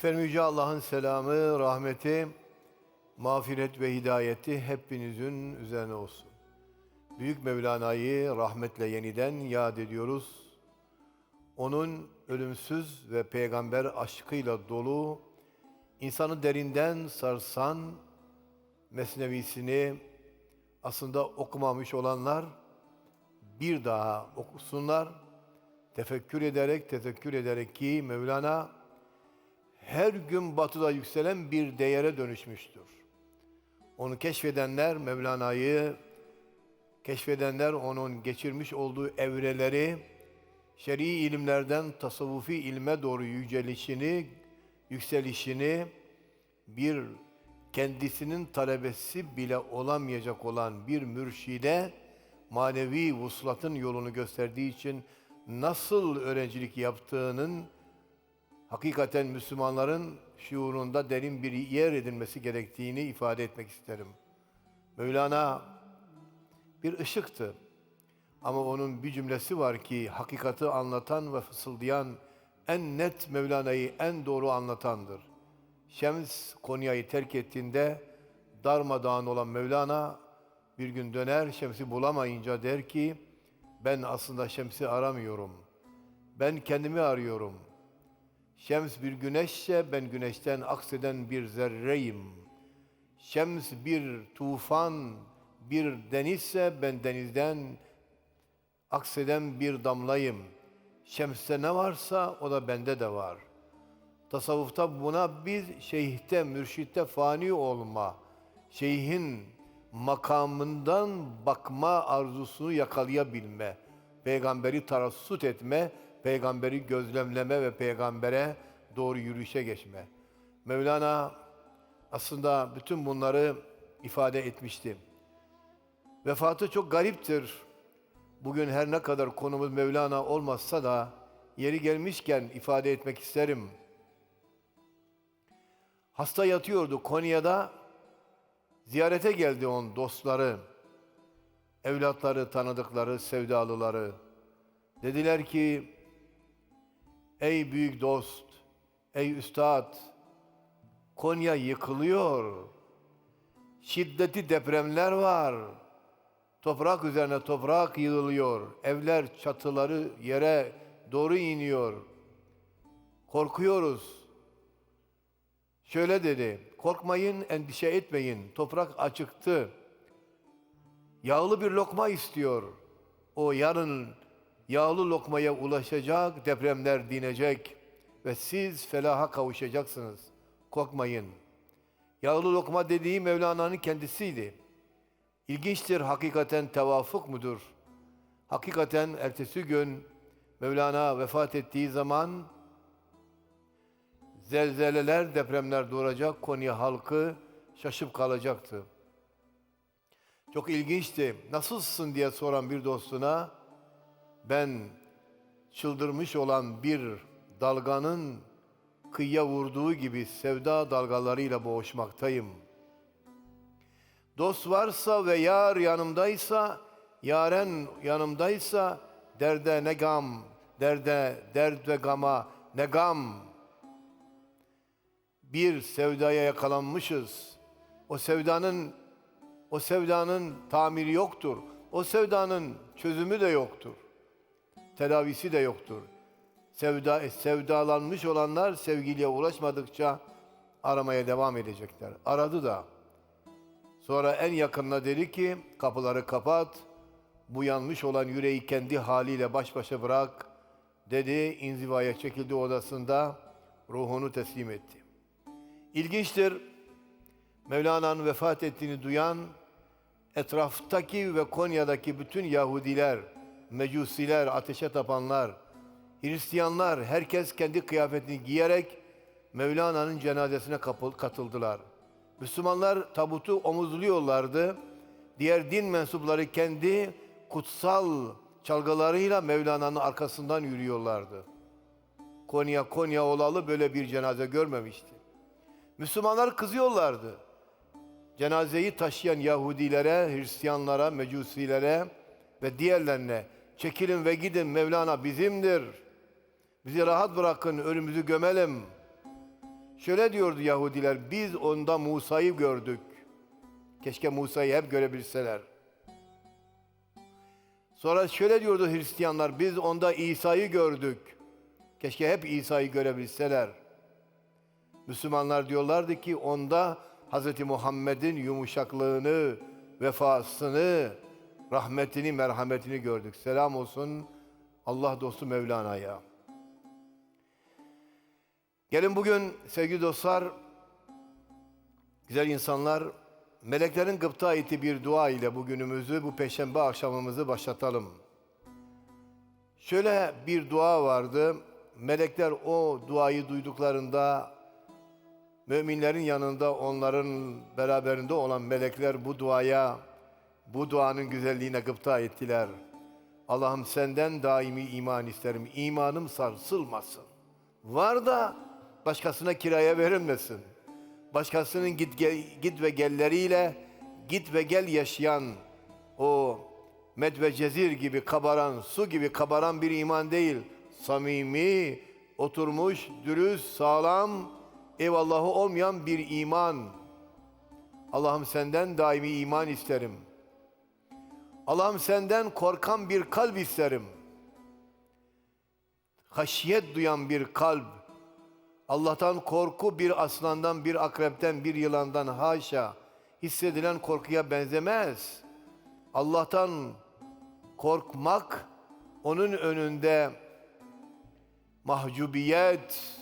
Efendim Yüce Allah'ın selamı, rahmeti, mağfiret ve hidayeti hepinizin üzerine olsun. Büyük Mevlana'yı rahmetle yeniden yad ediyoruz. Onun ölümsüz ve peygamber aşkıyla dolu, insanı derinden sarsan mesnevisini aslında okumamış olanlar bir daha okusunlar. Tefekkür ederek, tefekkür ederek ki Mevlana her gün batıda yükselen bir değere dönüşmüştür. Onu keşfedenler Mevlana'yı, keşfedenler onun geçirmiş olduğu evreleri, şer'i ilimlerden tasavvufi ilme doğru yücelişini, yükselişini bir kendisinin talebesi bile olamayacak olan bir mürşide manevi vuslatın yolunu gösterdiği için nasıl öğrencilik yaptığının hakikaten Müslümanların şuurunda derin bir yer edinmesi gerektiğini ifade etmek isterim. Mevlana bir ışıktı. Ama onun bir cümlesi var ki hakikati anlatan ve fısıldayan en net Mevlana'yı en doğru anlatandır. Şems Konya'yı terk ettiğinde darmadağın olan Mevlana bir gün döner Şems'i bulamayınca der ki ben aslında Şems'i aramıyorum. Ben kendimi arıyorum. Şems bir güneşse ben güneşten akseden bir zerreyim. Şems bir tufan, bir denizse ben denizden akseden bir damlayım. Şems'te ne varsa o da bende de var. Tasavvufta buna biz şeyhte, mürşitte fani olma, şeyhin makamından bakma arzusunu yakalayabilme, peygamberi tarassut etme, peygamberi gözlemleme ve peygambere doğru yürüyüşe geçme. Mevlana aslında bütün bunları ifade etmişti. Vefatı çok gariptir. Bugün her ne kadar konumuz Mevlana olmazsa da yeri gelmişken ifade etmek isterim. Hasta yatıyordu Konya'da. Ziyarete geldi onun dostları, evlatları, tanıdıkları, sevdalıları. Dediler ki, ey büyük dost, ey üstad, Konya yıkılıyor. Şiddetli depremler var. Toprak üzerine toprak yığılıyor. Evler, çatıları yere doğru iniyor. Korkuyoruz. Şöyle dedi, korkmayın, endişe etmeyin. Toprak açıktı. Yağlı bir lokma istiyor. O yarın yağlı lokmaya ulaşacak, depremler dinecek ve siz felaha kavuşacaksınız. Korkmayın. Yağlı lokma dediği Mevlana'nın kendisiydi. İlginçtir hakikaten tevafuk mudur? Hakikaten ertesi gün Mevlana vefat ettiği zaman zelzeleler, depremler doğuracak, Konya halkı şaşıp kalacaktı. Çok ilginçti. Nasılsın diye soran bir dostuna ben çıldırmış olan bir dalganın kıyıya vurduğu gibi sevda dalgalarıyla boğuşmaktayım. Dost varsa ve yar yanımdaysa, yaren yanımdaysa derde ne gam, derde, derd ve gama ne gam. Bir sevdaya yakalanmışız. O sevdanın o sevdanın tamiri yoktur. O sevdanın çözümü de yoktur. Tedavisi de yoktur. Sevda, sevdalanmış olanlar sevgiliye ulaşmadıkça aramaya devam edecekler. Aradı da. Sonra en yakınına dedi ki kapıları kapat. Bu yanmış olan yüreği kendi haliyle baş başa bırak. Dedi inzivaya çekildi odasında ruhunu teslim etti. İlginçtir. Mevlana'nın vefat ettiğini duyan etraftaki ve Konya'daki bütün Yahudiler, Mecusiler, ateşe tapanlar, Hristiyanlar herkes kendi kıyafetini giyerek Mevlana'nın cenazesine katıldılar. Müslümanlar tabutu omuzluyorlardı. Diğer din mensupları kendi kutsal çalgılarıyla Mevlana'nın arkasından yürüyorlardı. Konya Konya olalı böyle bir cenaze görmemişti. Müslümanlar kızıyorlardı. Cenazeyi taşıyan Yahudilere, Hristiyanlara, Mecusilere ve diğerlerine çekilin ve gidin Mevlana bizimdir. Bizi rahat bırakın ölümümüzü gömelim. Şöyle diyordu Yahudiler, biz onda Musa'yı gördük. Keşke Musa'yı hep görebilseler. Sonra şöyle diyordu Hristiyanlar, biz onda İsa'yı gördük. Keşke hep İsa'yı görebilseler. Müslümanlar diyorlardı ki onda Hz. Muhammed'in yumuşaklığını, vefasını, rahmetini, merhametini gördük. Selam olsun Allah dostu Mevlana'ya. Gelin bugün sevgili dostlar, güzel insanlar, meleklerin gıpta ettiği bir dua ile bugünümüzü, bu peşembe akşamımızı başlatalım. Şöyle bir dua vardı. Melekler o duayı duyduklarında müminlerin yanında onların beraberinde olan melekler bu duaya, bu duanın güzelliğine gıpta ettiler. Allah'ım senden daimi iman isterim. İmanım sarsılmasın. Var da başkasına kiraya verilmesin. Başkasının git, gel, git ve gelleriyle git ve gel yaşayan o med ve cezir gibi kabaran, su gibi kabaran bir iman değil. Samimi, oturmuş, dürüst, sağlam, eyvallahı olmayan bir iman. Allah'ım senden daimi iman isterim. Allah'ım senden korkan bir kalp isterim. Haşiyet duyan bir kalp. Allah'tan korku bir aslandan, bir akrepten, bir yılandan haşa hissedilen korkuya benzemez. Allah'tan korkmak onun önünde mahcubiyet,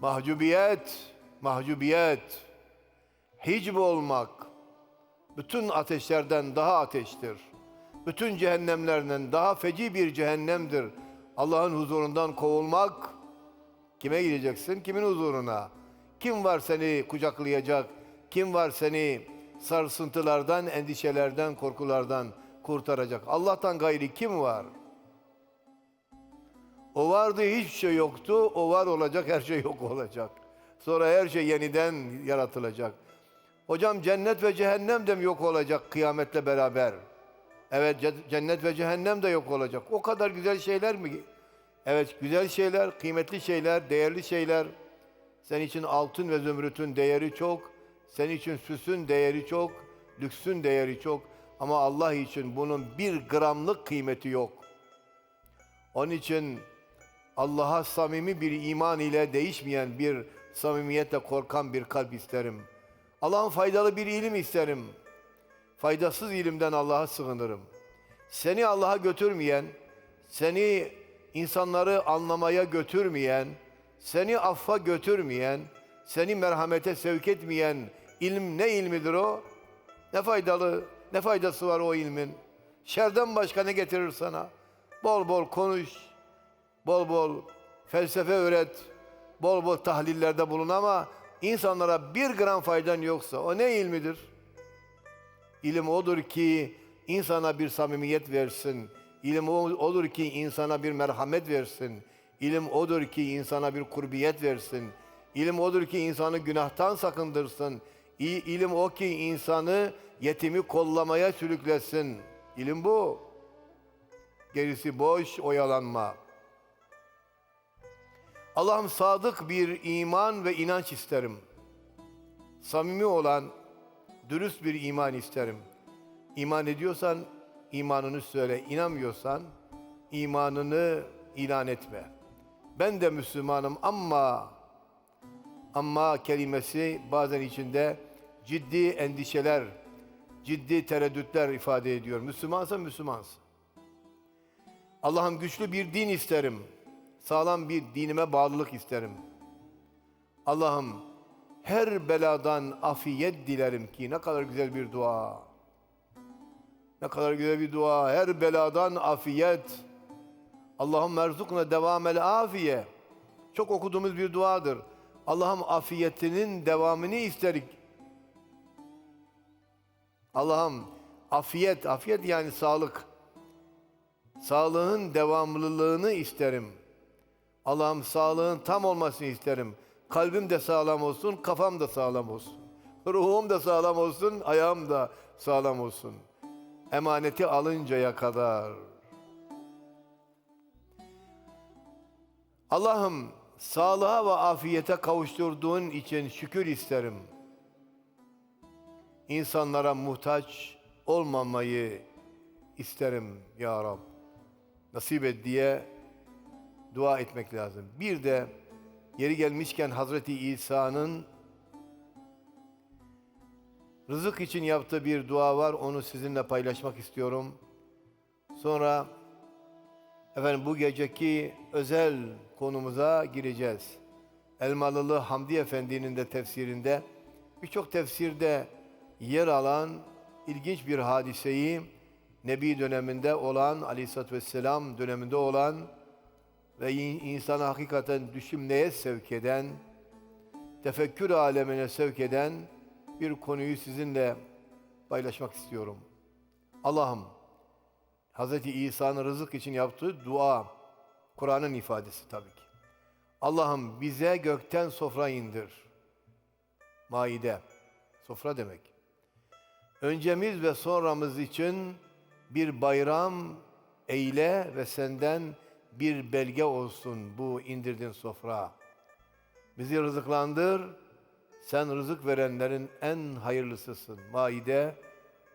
mahcubiyet, mahcubiyet, hicb olmak bütün ateşlerden daha ateştir. Bütün cehennemlerden daha feci bir cehennemdir. Allah'ın huzurundan kovulmak kime gideceksin? Kimin huzuruna? Kim var seni kucaklayacak? Kim var seni sarsıntılardan, endişelerden, korkulardan kurtaracak? Allah'tan gayri kim var? O vardı hiçbir şey yoktu. O var olacak her şey yok olacak. Sonra her şey yeniden yaratılacak. Hocam cennet ve cehennem de mi yok olacak kıyametle beraber? Evet ce- cennet ve cehennem de yok olacak. O kadar güzel şeyler mi? Evet güzel şeyler, kıymetli şeyler, değerli şeyler. Senin için altın ve zümrütün değeri çok. Senin için süsün değeri çok. Lüksün değeri çok. Ama Allah için bunun bir gramlık kıymeti yok. Onun için Allah'a samimi bir iman ile değişmeyen bir samimiyetle korkan bir kalp isterim. Allah'ın faydalı bir ilim isterim. Faydasız ilimden Allah'a sığınırım. Seni Allah'a götürmeyen, seni insanları anlamaya götürmeyen, seni affa götürmeyen, seni merhamete sevk etmeyen ilim ne ilmidir o? Ne faydalı, ne faydası var o ilmin? Şerden başka ne getirir sana? Bol bol konuş, bol bol felsefe öğret, bol bol tahlillerde bulun ama insanlara bir gram faydan yoksa o ne ilmidir? İlim odur ki insana bir samimiyet versin. İlim odur ki insana bir merhamet versin. İlim odur ki insana bir kurbiyet versin. İlim odur ki insanı günahtan sakındırsın. İlim o ki insanı yetimi kollamaya sürüklesin. İlim bu. Gerisi boş oyalanma. Allah'ım sadık bir iman ve inanç isterim. Samimi olan, dürüst bir iman isterim. İman ediyorsan imanını söyle, inanmıyorsan imanını ilan etme. Ben de Müslümanım ama ama kelimesi bazen içinde ciddi endişeler, ciddi tereddütler ifade ediyor. Müslümansa Müslümansın. Allah'ım güçlü bir din isterim. Sağlam bir dinime bağlılık isterim. Allah'ım her beladan afiyet dilerim ki ne kadar güzel bir dua. Ne kadar güzel bir dua. Her beladan afiyet. Allah'ım merzukna devamel afiye. Çok okuduğumuz bir duadır. Allah'ım afiyetinin devamını isterik. Allah'ım afiyet, afiyet yani sağlık. Sağlığın devamlılığını isterim. Allah'ım sağlığın tam olmasını isterim. Kalbim de sağlam olsun, kafam da sağlam olsun. Ruhum da sağlam olsun, ayağım da sağlam olsun. Emaneti alıncaya kadar. Allah'ım Sağlığa ve afiyete kavuşturduğun için şükür isterim. İnsanlara muhtaç olmamayı isterim ya Rab. Nasip et diye dua etmek lazım. Bir de yeri gelmişken Hazreti İsa'nın rızık için yaptığı bir dua var. Onu sizinle paylaşmak istiyorum. Sonra efendim bu geceki özel konumuza gireceğiz. Elmalılı Hamdi Efendi'nin de tefsirinde birçok tefsirde yer alan ilginç bir hadiseyi Nebi döneminde olan, Aleyhisselatü Vesselam döneminde olan ve in- insanı hakikaten düşünmeye sevk eden, tefekkür alemine sevk eden bir konuyu sizinle paylaşmak istiyorum. Allah'ım, Hz. İsa'nın rızık için yaptığı dua, Kur'an'ın ifadesi tabii ki. Allah'ım bize gökten sofra indir. Maide, sofra demek. Öncemiz ve sonramız için bir bayram eyle ve senden bir belge olsun bu indirdin sofra. Bizi rızıklandır, sen rızık verenlerin en hayırlısısın. Maide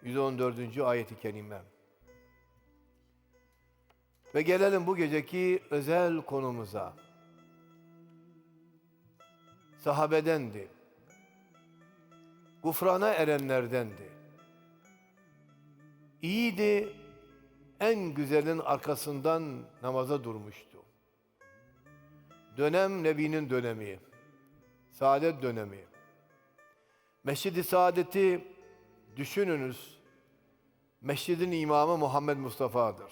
114. ayeti kerime. Ve gelelim bu geceki özel konumuza. Sahabedendi. Gufrana erenlerdendi. İyiydi, en güzelin arkasından namaza durmuştu. Dönem Nebi'nin dönemi, saadet dönemi. Mescid-i Saadet'i düşününüz. Mescidin imamı Muhammed Mustafa'dır.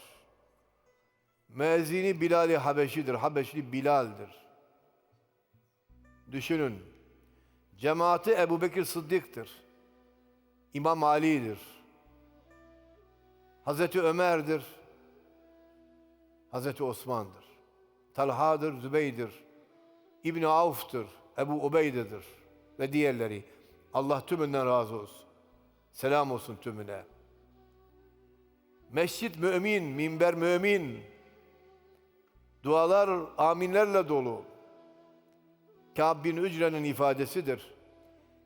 Müezzini Bilal-i Habeşi'dir. Habeşli Bilal'dir. Düşünün. Cemaati Ebu Bekir Sıddık'tır. İmam Ali'dir. Hazreti Ömer'dir. Hazreti Osman'dır. Talha'dır, Zübeydir. İbni Avf'tır. Ebu Ubeyde'dir. Ve diğerleri. Allah tümünden razı olsun. Selam olsun tümüne. Mescid mümin, minber mümin. Dualar aminlerle dolu. Kâb bin Ücre'nin ifadesidir.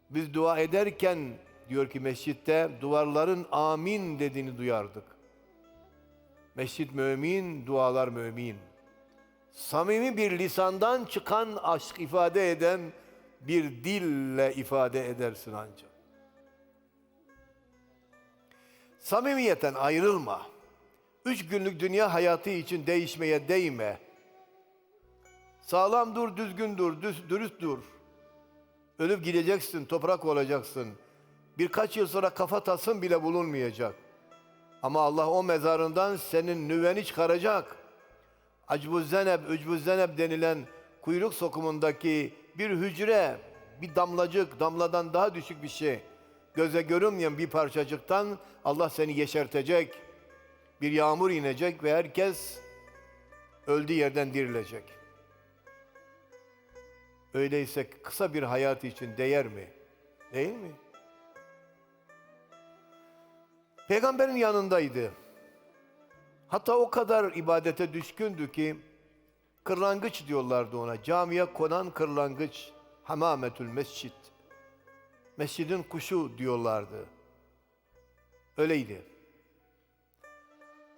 Biz dua ederken diyor ki mescitte duvarların amin dediğini duyardık. Mescid mümin, dualar mümin. Samimi bir lisandan çıkan aşk ifade eden bir dille ifade edersin ancak. Samimiyeten ayrılma. Üç günlük dünya hayatı için değişmeye değme. Sağlam dur, düzgün dur, düz, dürüst dur. Ölüp gideceksin, toprak olacaksın. Birkaç yıl sonra kafa tasın bile bulunmayacak. Ama Allah o mezarından senin nüveni çıkaracak. Acbu zeneb, ücbu zeneb denilen kuyruk sokumundaki bir hücre, bir damlacık, damladan daha düşük bir şey. Göze görünmeyen bir parçacıktan Allah seni yeşertecek. Bir yağmur inecek ve herkes öldüğü yerden dirilecek. Öyleyse kısa bir hayat için değer mi? Değil mi? Peygamberin yanındaydı. Hatta o kadar ibadete düşkündü ki kırlangıç diyorlardı ona. Camiye konan kırlangıç. Hamametül mescid. Mescidin kuşu diyorlardı. Öyleydi.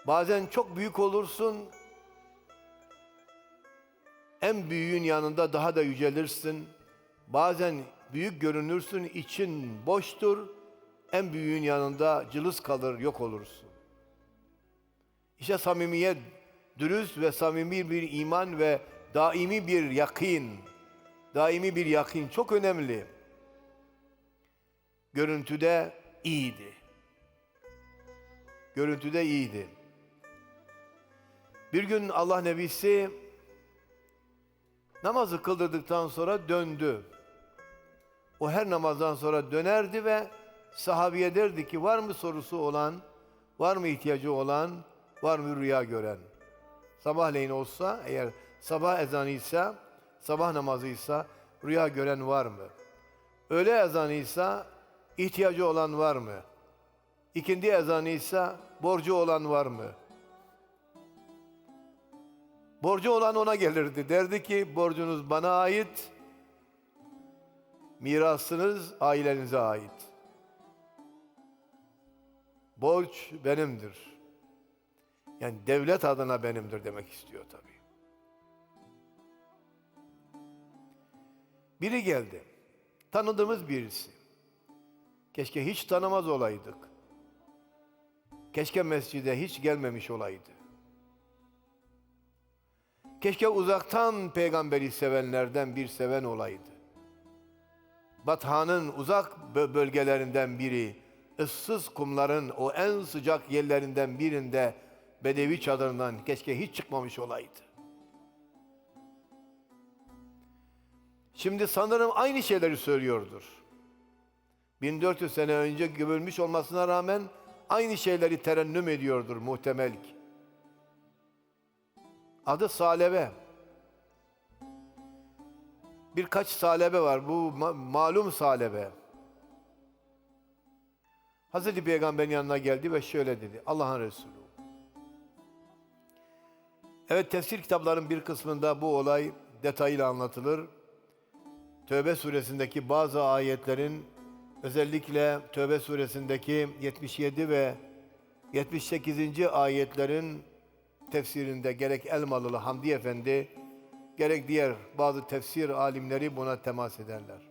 Bazen çok büyük olursun, en büyüğün yanında daha da yücelirsin. Bazen büyük görünürsün, için boştur. En büyüğün yanında cılız kalır, yok olursun. İşte samimiyet, dürüst ve samimi bir iman ve daimi bir yakin, daimi bir yakin çok önemli. Görüntüde iyiydi. Görüntüde iyiydi. Bir gün Allah Nebisi namazı kıldırdıktan sonra döndü. O her namazdan sonra dönerdi ve sahabiye derdi ki var mı sorusu olan, var mı ihtiyacı olan, var mı rüya gören? Sabahleyin olsa eğer sabah ezanıysa, sabah namazıysa rüya gören var mı? Öğle ezanıysa ihtiyacı olan var mı? İkindi ezanıysa borcu olan var mı? Borcu olan ona gelirdi. Derdi ki borcunuz bana ait, mirasınız ailenize ait. Borç benimdir. Yani devlet adına benimdir demek istiyor tabii. Biri geldi. Tanıdığımız birisi. Keşke hiç tanımaz olaydık. Keşke mescide hiç gelmemiş olaydı. Keşke uzaktan peygamberi sevenlerden bir seven olaydı. Bathan'ın uzak bö- bölgelerinden biri, ıssız kumların o en sıcak yerlerinden birinde Bedevi çadırından keşke hiç çıkmamış olaydı. Şimdi sanırım aynı şeyleri söylüyordur. 1400 sene önce gömülmüş olmasına rağmen aynı şeyleri terennüm ediyordur muhtemel ki. Adı Salebe. Birkaç salebe var. Bu ma- malum salebe. Hazreti Peygamber'in yanına geldi ve şöyle dedi. Allah'ın Resulü. Evet tefsir kitaplarının bir kısmında bu olay detayıyla anlatılır. Tövbe suresindeki bazı ayetlerin özellikle Tövbe suresindeki 77 ve 78. ayetlerin tefsirinde gerek Elmalılı Hamdi Efendi gerek diğer bazı tefsir alimleri buna temas ederler.